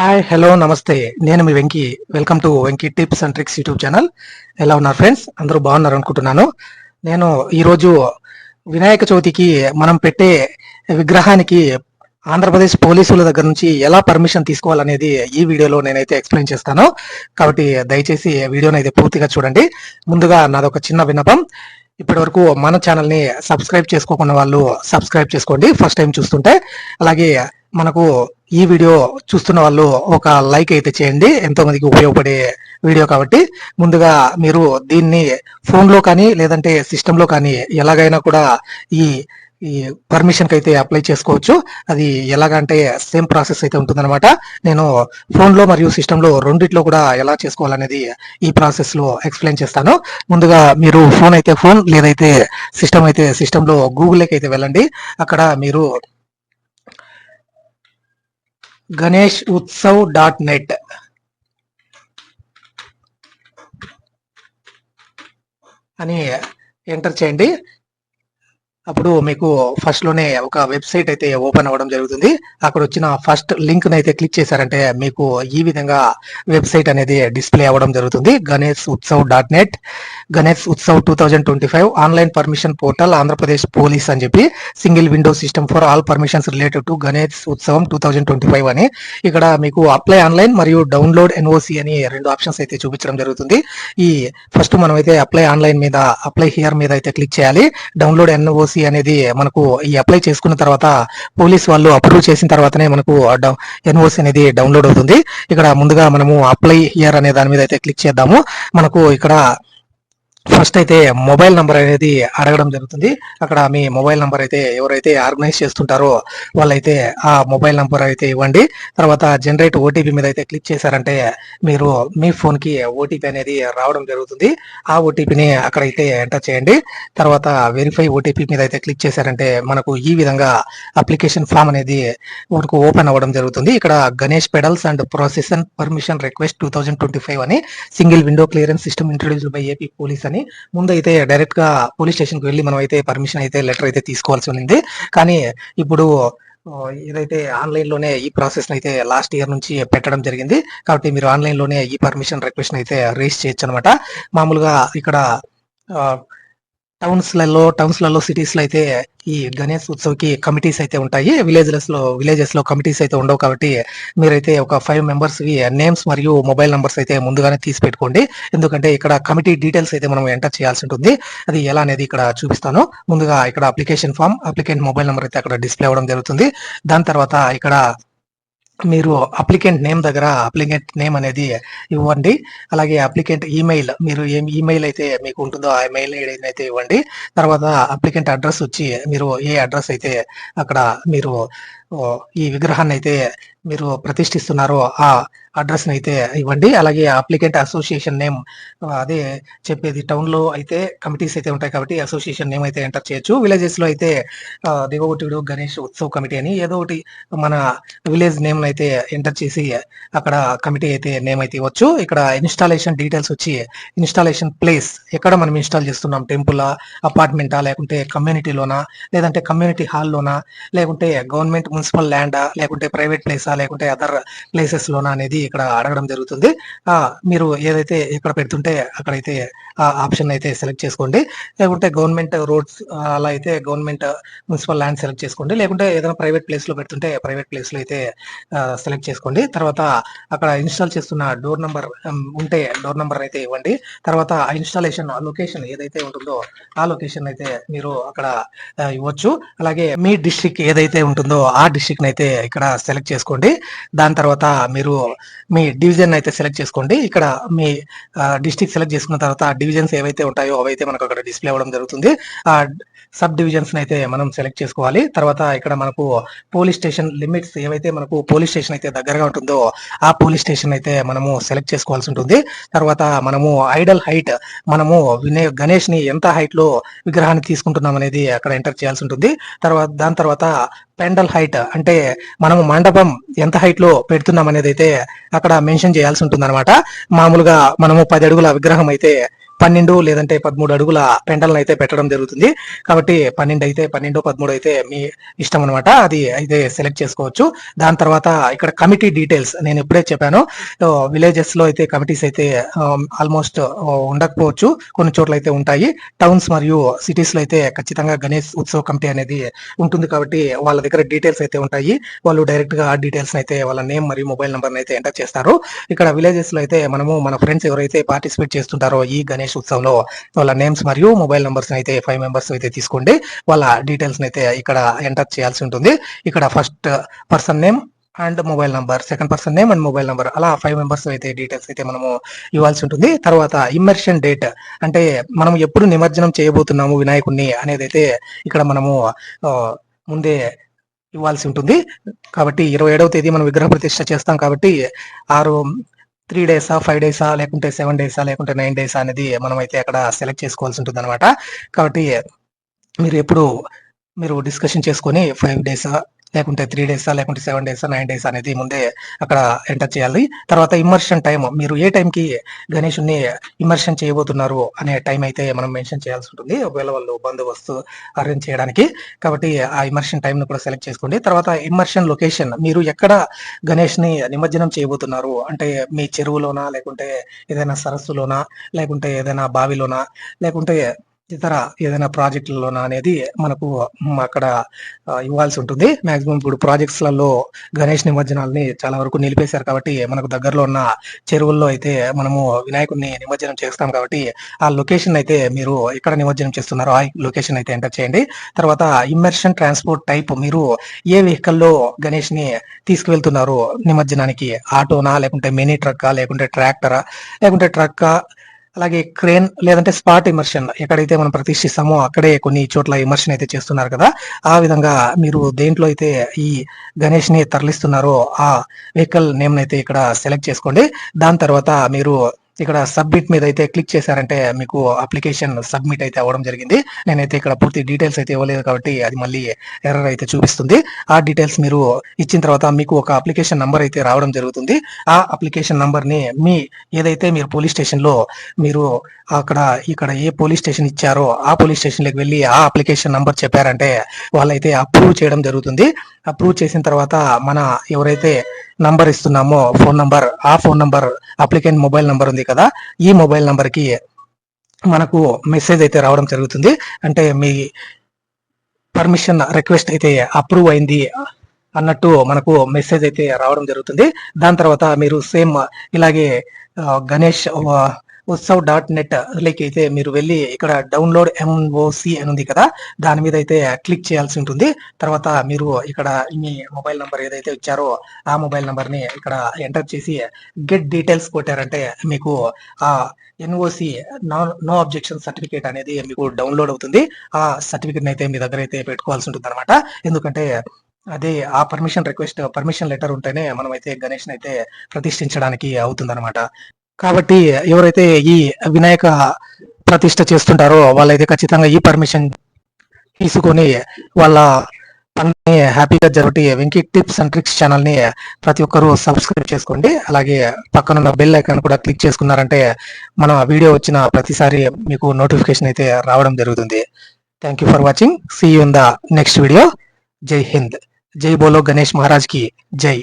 Hi hello నమస్తే. నేను మీ Venky. Welcome to Venky tips and tricks YouTube channel ఎలా ఉన్నారు ఫ్రెండ్స్ అందరూ బాగున్నారు అనుకుంటున్నాను. నేను ఈరోజు వినాయక చవితికి మనం పెట్టే విగ్రహానికి ఆంధ్రప్రదేశ్ పోలీసుల దగ్గర నుంచి ఎలా పర్మిషన్ తీసుకోవాలనేది ఈ వీడియోలో నేనైతే ఎక్స్ప్లెయిన్ చేస్తాను. కాబట్టి దయచేసి వీడియోని అయితే పూర్తిగా చూడండి. ముందుగా నాదొక చిన్న విన్నపం. ఇప్పటి వరకు మన ఛానల్ని సబ్స్క్రైబ్ చేసుకోకుండా వాళ్ళు సబ్స్క్రైబ్ చేసుకోండి. ఫస్ట్ టైం చూస్తుంటే అలాగే మనకు ఈ వీడియో చూస్తున్న వాళ్ళు ఒక లైక్ అయితే చేయండి. ఎంతో మందికి ఉపయోగపడే వీడియో కాబట్టి ముందుగా మీరు దీన్ని ఫోన్లో కానీ లేదంటే సిస్టంలో కానీ ఎలాగైనా కూడా ఈ ఈ పర్మిషన్కి అయితే అప్లై చేసుకోవచ్చు. అది ఎలాగంటే సేమ్ ప్రాసెస్ అయితే ఉంటుందన్నమాట. నేను ఫోన్లో మరియు సిస్టంలో రెండిట్లో కూడా ఎలా చేసుకోవాలనేది ఈ ప్రాసెస్లో ఎక్స్ప్లెయిన్ చేస్తాను. ముందుగా మీరు ఫోన్ అయితే ఫోన్ లేదైతే సిస్టమ్ అయితే సిస్టంలో గూగుల్కి అయితే వెళ్ళండి. అక్కడ మీరు గణేష్ ఉత్సవ్ డాట్ నెట్. అని ఎంటర్ చేయండి. అప్పుడు మీకు ఫస్ట్లోనే ఒక వెబ్సైట్ అయితే ఓపెన్ అవ్వడం జరుగుతుంది. అక్కడ వచ్చిన ఫస్ట్ లింక్ అయితే క్లిక్ చేశారంటే మీకు ఈ విధంగా వెబ్సైట్ అనేది డిస్ప్లే అవ్వడం జరుగుతుంది. Ganesh Utsav dot net Ganesh Utsav two thousand twenty five online permission portal Andhra Pradesh police అని చెప్పి single window system for all permissions related to Ganesh ఉత్సవం టూ థౌజండ్ ట్వంటీ ఫైవ్ అని ఇక్కడ మీకు apply online మరియు download NOC అని రెండు options అయితే చూపించడం జరుగుతుంది. ఈ ఫస్ట్ మనం అయితే అప్లై ఆన్లైన్ మీద అప్లై హియర్ మీద అయితే క్లిక్ చేయాలి. డౌన్లోడ్ ఎన్ఓసి అనేది మనకు ఈ అప్లై చేసుకున్న తర్వాత పోలీస్ వాళ్ళు అప్రూవ్ చేసిన తర్వాతనే మనకు ఎన్ఓసి అనేది డౌన్లోడ్ అవుతుంది. ఇక్కడ ముందుగా మనము అప్లై ఇయర్ అనే దాని మీద అయితే క్లిక్ చేద్దాము. మనకు ఇక్కడ ఫస్ట్ అయితే మొబైల్ నంబర్ అనేది అడగడం జరుగుతుంది. అక్కడ మీ మొబైల్ నంబర్ అయితే ఎవరైతే ఆర్గనైజ్ చేస్తుంటారో వాళ్ళైతే ఆ మొబైల్ నంబర్ అయితే ఇవ్వండి. తర్వాత జనరేట్ ఓటీపీ మీద అయితే క్లిక్ చేశారంటే మీరు మీ ఫోన్కి ఓటీపీ అనేది రావడం జరుగుతుంది. ఆ ఓటీపీని అక్కడైతే ఎంటర్ చేయండి. తర్వాత వెరిఫై ఓటీపీ మీద అయితే క్లిక్ చేశారంటే మనకు ఈ విధంగా అప్లికేషన్ ఫామ్ అనేది మనకు ఓపెన్ అవ్వడం జరుగుతుంది. ఇక్కడ Ganesh pandals and procession permission request two thousand twenty five అని single window clearance system introduced by AP police అని. ముందు అయితే డైరెక్ట్గా పోలీస్ స్టేషన్కి వెళ్ళి మనం అయితే పర్మిషన్ అయితే లెటర్ అయితే తీసుకోవాల్సి ఉంది కానీ ఇప్పుడు ఏదైతే ఆన్లైన్లోనే ఈ ప్రాసెస్ అయితే లాస్ట్ ఇయర్ నుంచి పెట్టడం జరిగింది. కాబట్టి మీరు ఆన్లైన్లోనే ఈ పర్మిషన్ రిక్వెస్ట్ అయితే రేస్ చేయొచ్చు అనమాట మామూలుగా ఇక్కడ టౌన్స్లలో టౌన్స్లలో సిటీస్లో అయితే ఈ గణేష్ ఉత్సవ్కి కమిటీస్ అయితే ఉంటాయి. విలేజెస్లో విలేజెస్లో కమిటీస్ అయితే ఉండవు కాబట్టి మీరైతే ఒక ఫైవ్ మెంబర్స్ నేమ్స్ మరియు మొబైల్ నెంబర్స్ అయితే ముందుగానే తీసి పెట్టుకోండి. ఎందుకంటే ఇక్కడ కమిటీ డీటెయిల్స్ అయితే మనం ఎంటర్ చేయాల్సి ఉంటుంది. అది ఎలా అనేది ఇక్కడ చూపిస్తాను. ముందుగా ఇక్కడ application form applicant mobile number అయితే అక్కడ డిస్ప్లే అవ్వడం జరుగుతుంది. దాని తర్వాత ఇక్కడ మీరు అప్లికెంట్ నేమ్ దగ్గర అప్లికెంట్ నేమ్ అనేది ఇవ్వండి. అలాగే అప్లికెంట్ ఈమెయిల్ మీరు ఏం ఈమెయిల్ అయితే మీకు ఉంటుందో ఆ మెయిల్ అయితే ఇవ్వండి. తర్వాత అప్లికెంట్ అడ్రస్ వచ్చి మీరు ఏ అడ్రస్ అయితే అక్కడ మీరు ఈ విగ్రహాన్ని అయితే మీరు ప్రతిష్ఠిస్తున్నారో ఆ అడ్రస్ అయితే ఇవ్వండి. అలాగే అప్లికెంట్ అసోసియేషన్ నేమ్ అదే చెప్పేది టౌన్లో అయితే కమిటీస్ అయితే ఉంటాయి కాబట్టి అసోసియేషన్ నేమ్ అయితే ఎంటర్ చేయొచ్చు. విలేజెస్లో అయితే ఆ, గణేష్ ఉత్సవ్ కమిటీ అని ఏదో ఒకటి మన విలేజ్ నేమ్ అయితే ఎంటర్ చేసి అక్కడ కమిటీ అయితే నేమ్ అయితే ఇవ్వచ్చు. ఇక్కడ ఇన్స్టాలేషన్ డీటెయిల్స్ వచ్చి ఇన్స్టాలేషన్ ప్లేస్ ఎక్కడ మనం ఇన్స్టాల్ చేస్తున్నాం? టెంపుల్ అపార్ట్మెంటా లేకుంటే కమ్యూనిటీలోనా లేదంటే కమ్యూనిటీ హాల్లోనా లేకుంటే గవర్నమెంట్ మున్సిపల్ ల్యాండా లేకుంటే ప్రైవేట్ ప్లేసా లేకుంటే అదర్ ప్లేసెస్ లోనా అనేది ఇక్కడ అడగడం జరుగుతుంది. మీరు ఏదైతే ఇక్కడ పెడుతుంటే అక్కడైతే ఆ ఆప్షన్ అయితే సెలెక్ట్ చేసుకోండి. లేకుంటే గవర్నమెంట్ రోడ్స్ అలా అయితే గవర్నమెంట్ మున్సిపల్ ల్యాండ్ సెలెక్ట్ చేసుకోండి. లేకుంటే ఏదైనా ప్రైవేట్ ప్లేస్లో పెడుతుంటే ప్రైవేట్ ప్లేస్లో అయితే సెలెక్ట్ చేసుకోండి. తర్వాత అక్కడ ఇన్స్టాల్ చేస్తున్న డోర్ నంబర్ ఉంటే డోర్ నంబర్ అయితే ఇవ్వండి. తర్వాత ఆ ఇన్స్టాలేషన్ లొకేషన్ ఏదైతే ఉంటుందో ఆ లొకేషన్ అయితే మీరు అక్కడ ఇవ్వచ్చు. అలాగే మీ డిస్ట్రిక్ట్ ఏదైతే ఉంటుందో ఆ డిస్ట్రిక్ట్ అయితే ఇక్కడ సెలెక్ట్ చేసుకోండి. దాని తర్వాత మీరు మీ డివిజన్ అయితే సెలెక్ట్ చేసుకోండి. ఇక్కడ మీ డిస్ట్రిక్ట్ సెలెక్ట్ చేసుకున్న తర్వాత డివిజన్స్ ఏవైతే ఉంటాయో అవైతే మనకు అక్కడ డిస్ప్లే అవ్వడం జరుగుతుంది. ఆ సబ్ డివిజన్స్ అయితే మనం సెలెక్ట్ చేసుకోవాలి. తర్వాత ఇక్కడ మనకు పోలీస్ స్టేషన్ లిమిట్స్ ఏవైతే మనకు పోలీస్ స్టేషన్ అయితే దగ్గరగా ఉంటుందో ఆ పోలీస్ స్టేషన్ అయితే మనము సెలెక్ట్ చేసుకోవాల్సి ఉంటుంది. తర్వాత మనము ఐడల్ హైట్ మనము వినే గణేష్ని ఎంత హైట్లో విగ్రహాన్ని తీసుకుంటున్నాం అనేది అక్కడ ఎంటర్ చేయాల్సి ఉంటుంది. తర్వాత దాని తర్వాత పెండల్ హైట్ అంటే మనము మండపం ఎంత హైట్లో పెడుతున్నాం అనేది అయితే అక్కడ మెన్షన్ చేయాల్సి ఉంటుంది అనమాట మామూలుగా మనము పది అడుగుల విగ్రహం అయితే పన్నెండు లేదంటే పదమూడు అడుగుల పెండలను అయితే పెట్టడం జరుగుతుంది. కాబట్టి పన్నెండు అయితే పన్నెండు పదమూడు అయితే మీ ఇష్టం అనమాట అది అయితే సెలెక్ట్ చేసుకోవచ్చు. దాని తర్వాత ఇక్కడ కమిటీ డీటెయిల్స్ నేను ఇప్పుడే చెప్పాను. విలేజెస్లో అయితే కమిటీస్ అయితే ఆల్మోస్ట్ ఉండకపోవచ్చు. కొన్ని చోట్ల అయితే ఉంటాయి. టౌన్స్ మరియు సిటీస్లో అయితే ఖచ్చితంగా గణేష్ ఉత్సవ కమిటీ అనేది ఉంటుంది కాబట్టి వాళ్ళ దగ్గర డీటెయిల్స్ అయితే ఉంటాయి. వాళ్ళు డైరెక్ట్గా ఆ డీటెయిల్స్ అయితే వాళ్ళ నేమ్ మరియు మొబైల్ నెంబర్ అయితే ఎంటర్ చేస్తారు. ఇక్కడ విలేజెస్లో అయితే మనము మన ఫ్రెండ్స్ ఎవరైతే పార్టిసిపేట్ చేస్తుంటారో ఈ గణేష్ ఉత్సవంలో వాళ్ళ నేమ్స్ మరియు మొబైల్ నెంబర్స్ అయితే ఫైవ్ మెంబర్స్ అయితే తీసుకోండి. వాళ్ళ డీటెయిల్స్ అయితే ఇక్కడ ఎంటర్ చేయాల్సి ఉంటుంది. ఇక్కడ first person name and mobile number second person name and mobile number అలా ఫైవ్ మెంబర్స్ అయితే డీటెయిల్స్ అయితే మనము ఇవ్వాల్సి ఉంటుంది. తర్వాత ఇమ్మర్షన్ డేట్ అంటే మనం ఎప్పుడు నిమజ్జనం చేయబోతున్నాము వినాయకుడిని అనేది అయితే ఇక్కడ మనము ముందే ఇవ్వాల్సి ఉంటుంది. కాబట్టి ఇరవై ఏడవ తేదీ మనం విగ్రహ ప్రతిష్ట చేస్తాం కాబట్టి ఆరు త్రీ డేసా ఫైవ్ డేసా లేకుంటే సెవెన్ డేసా లేకుంటే నైన్ డేసా అనేది మనం అయితే అక్కడ సెలెక్ట్ చేసుకోవాల్సి ఉంటుంది అనమాట కాబట్టి మీరు ఎప్పుడు మీరు డిస్కషన్ చేసుకొని ఫైవ్ డేసా లేకుంటే త్రీ డేసా లేకుంటే సెవెన్ డేసా నైన్ డేస్ అనేది ముందే అక్కడ ఎంటర్ చేయాలి. తర్వాత ఇమ్మర్షన్ టైం మీరు ఏ టైంకి గణేషుని ఇమ్మర్షన్ చేయబోతున్నారు అనే టైం అయితే మనం మెన్షన్ చేయాల్సి ఉంటుంది. ఒకవేళ వాళ్ళు బందోబస్తు అరేంజ్ చేయడానికి. కాబట్టి ఆ ఇమ్మర్షన్ టైంను కూడా సెలెక్ట్ చేసుకోండి. తర్వాత ఇమ్మర్షన్ లొకేషన్ మీరు ఎక్కడ గణేష్ని నిమజ్జనం చేయబోతున్నారు? అంటే మీ చెరువులోనా లేకుంటే ఏదైనా సరస్సులోనా లేకుంటే ఏదైనా బావిలోనా లేకుంటే ఇతర ఏదైనా ప్రాజెక్టులలోనా అనేది మనకు అక్కడ ఇవ్వాల్సి ఉంటుంది. మాక్సిమం ఇప్పుడు ప్రాజెక్ట్స్లలో గణేష్ నిమజ్జనాలని చాలా వరకు నిలిపేశారు కాబట్టి మనకు దగ్గరలో ఉన్న చెరువుల్లో అయితే మనము వినాయకుడిని నిమజ్జనం చేస్తాం కాబట్టి ఆ లొకేషన్ అయితే మీరు ఎక్కడ నిమజ్జనం చేస్తున్నారో ఆ లొకేషన్ అయితే ఎంటర్ చేయండి. తర్వాత ఇమ్మర్షన్ ట్రాన్స్పోర్ట్ టైప్ మీరు ఏ వెహికల్లో గణేష్ని తీసుకువెళ్తున్నారు నిమజ్జనానికి? ఆటోనా లేకుంటే మినీ ట్రక్కా లేకుంటే ట్రాక్టరా? లేకుంటే ట్రక్కా అలాగే క్రేన్ లేదంటే స్పాట్ ఇమర్షన్ ఎక్కడైతే మనం ప్రతిష్ఠిస్తామో అక్కడే కొన్ని చోట్ల ఇమర్షన్ అయితే చేస్తున్నారు కదా. ఆ విధంగా మీరు దేంట్లో అయితే ఈ గణేష్ని తరలిస్తున్నారో ఆ వెహికల్ నేమ్ అయితే ఇక్కడ సెలెక్ట్ చేసుకోండి. దాని తర్వాత మీరు ఇక్కడ సబ్మిట్ మీద అయితే క్లిక్ చేశారంటే మీకు అప్లికేషన్ సబ్మిట్ అయితే అవ్వడం జరిగింది. నేనైతే ఇక్కడ పూర్తి డీటెయిల్స్ అయితే ఇవ్వలేదు కాబట్టి అది మళ్ళీ ఎర్రర్ అయితే చూపిస్తుంది. ఆ డీటెయిల్స్ మీరు ఇచ్చిన తర్వాత మీకు ఒక అప్లికేషన్ నంబర్ అయితే రావడం జరుగుతుంది. ఆ అప్లికేషన్ నంబర్ని మీ ఏదైతే మీరు పోలీస్ స్టేషన్లో మీరు అక్కడ ఇక్కడ ఏ పోలీస్ స్టేషన్ ఇచ్చారో ఆ పోలీస్ స్టేషన్లోకి వెళ్ళి ఆ అప్లికేషన్ నంబర్ చెప్పారంటే వాళ్ళైతే అప్రూవ్ చేయడం జరుగుతుంది. అప్రూవ్ చేసిన తర్వాత మన ఎవరైతే నంబర్ ఇస్తున్నామో. ఫోన్ నంబర్ ఆ phone number applicant mobile number ఉంది కదా ఈ మొబైల్ నంబర్కి మనకు మెసేజ్ అయితే రావడం జరుగుతుంది. అంటే మీ పర్మిషన్ రిక్వెస్ట్ అయితే అప్రూవ్ అయింది అన్నట్టు మనకు మెసేజ్ అయితే రావడం జరుగుతుంది. దాని తర్వాత మీరు సేమ్ ఇలాగే Ganesh Utsav dot net like అయితే మీరు వెళ్ళి ఇక్కడ డౌన్లోడ్ ఎంఓసి అని ఉంది కదా దాని మీద అయితే క్లిక్ చేయాల్సి ఉంటుంది. తర్వాత మీరు ఇక్కడ మీ మొబైల్ నంబర్ ఏదైతే ఇచ్చారో ఆ మొబైల్ నంబర్ని ఇక్కడ ఎంటర్ చేసి గెట్ డీటెయిల్స్ కొట్టారంటే మీకు ఆ NOC no no objection certificate అనేది మీకు డౌన్లోడ్ అవుతుంది. ఆ సర్టిఫికేట్ అయితే మీ దగ్గర అయితే పెట్టుకోవాల్సి ఉంటుంది అనమాట ఎందుకంటే అదే ఆ పర్మిషన్ రిక్వెస్ట్ పర్మిషన్ లెటర్ ఉంటేనే మనం అయితే గణేష్ అయితే ప్రతిష్ఠించడానికి అవుతుంది కాబట్టి ఎవరైతే ఈ వినాయక ప్రతిష్ట చేస్తుంటారో వాళ్ళైతే ఖచ్చితంగా ఈ పర్మిషన్ తీసుకొని వాళ్ళ పని హ్యాపీగా జరుగుతాయి వెంకీ టిప్స్ అండ్ ట్రిక్స్ ఛానల్ని ప్రతి ఒక్కరూ సబ్స్క్రైబ్ చేసుకోండి. అలాగే పక్కనున్న బెల్ ఐకాన్ కూడా క్లిక్ చేసుకున్నారంటే మన వీడియో వచ్చిన ప్రతిసారి మీకు నోటిఫికేషన్ అయితే రావడం జరుగుతుంది. Thank you for watching see you in the next video Jai Hind Jai బోలో గణేష్ మహారాజ్కి జై